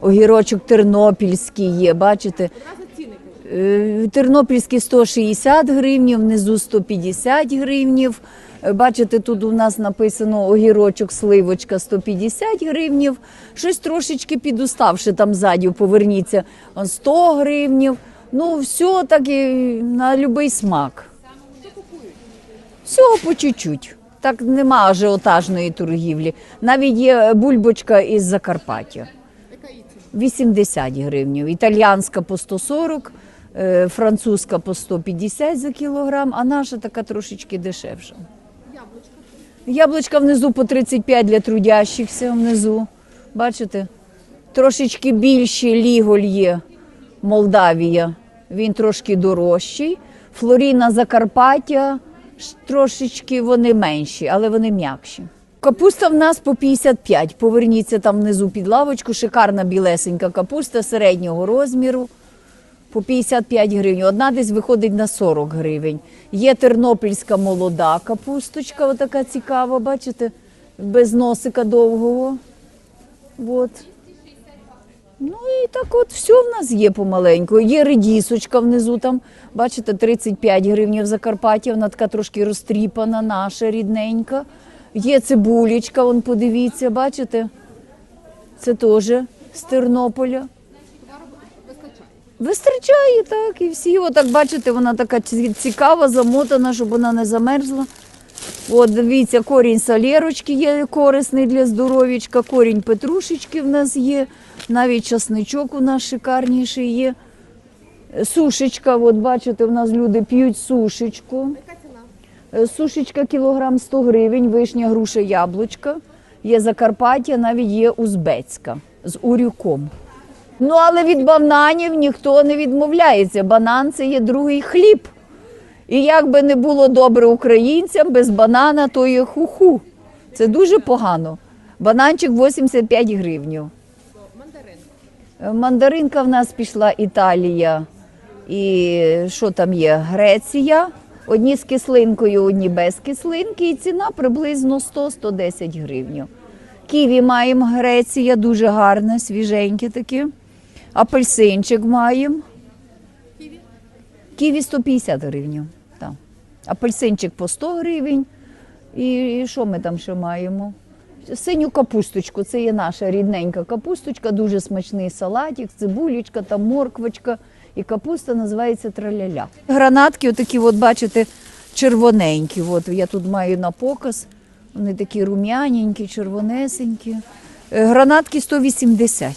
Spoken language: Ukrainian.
огірочок тернопільський є, бачите? Е, Тернопільський 160 гривнів, внизу 150 гривнів. Е, Бачите, тут у нас написано огірочок, сливочка 150 гривнів. Щось трошечки підуставши там ззаді, поверніться, 100 гривнів. Ну, все так на будь-який смак. Всього по чуть-чуть. Так нема ажіотажної торгівлі. Навіть є бульбочка із Закарпаття. 80 гривнів. Італіянська по 140, е, французька по 150 за кілограм, а наша така трошечки дешевша. Яблучка внизу по 35 для трудящихся внизу. Бачите? Трошечки більші ліголь є Молдавія. Він трошки дорожчий. Флоріна Закарпаття трошечки вони менші, але вони м'якші. Капуста в нас по 55. Поверніться там внизу під лавочку. Шикарна білесенька капуста середнього розміру. По 55 гривень. Одна десь виходить на 40 гривень. Є тернопільська молода капусточка, отака цікава, бачите, без носика довгого. От. Ну і так от все в нас є помаленьку. Є редісочка внизу там, бачите, 35 гривень в Закарпатті, вона така трошки розтріпана, наша рідненька. Є цибулечка, вон подивіться, бачите? Це теж з Тернополя. Вистачає так, і всі. Отак бачите, вона така цікава, замотана, щоб вона не замерзла. От дивіться, корінь салєрочки є корисний для здоров'ячка, корінь петрушечки в нас є, навіть часничок у нас шикарніший є. Сушечка, от бачите, в нас люди п'ють сушечку. Е, Сушечка кілограм 100 гривень, вишня, груша, яблучка. Є Закарпаття, навіть є узбецька з урюком. Ну, але від бананів ніхто не відмовляється. Банан це є другий хліб. І як би не було добре українцям, без банана то є хуху. Це дуже погано. Бананчик 85 гривнів. Е, Мандаринка в нас пішла Італія і що там є? Греція. Одні з кислинкою, одні без кислинки, і ціна приблизно 100-110 гривень. Ківі маємо Греція, дуже гарне, свіженьке таке. Апельсинчик маємо. Ківі 150 гривень. Так. Апельсинчик по 100 гривень. І, і що ми там ще маємо? Синю капусточку, це є наша рідненька капусточка, дуже смачний салатик, цибулечка, там морквочка. І капуста називається траляля. Гранатки, отакі, от бачите, червоненькі. От я тут маю на показ. Вони такі рум'яненькі, червонесенькі. Е, Гранатки 180.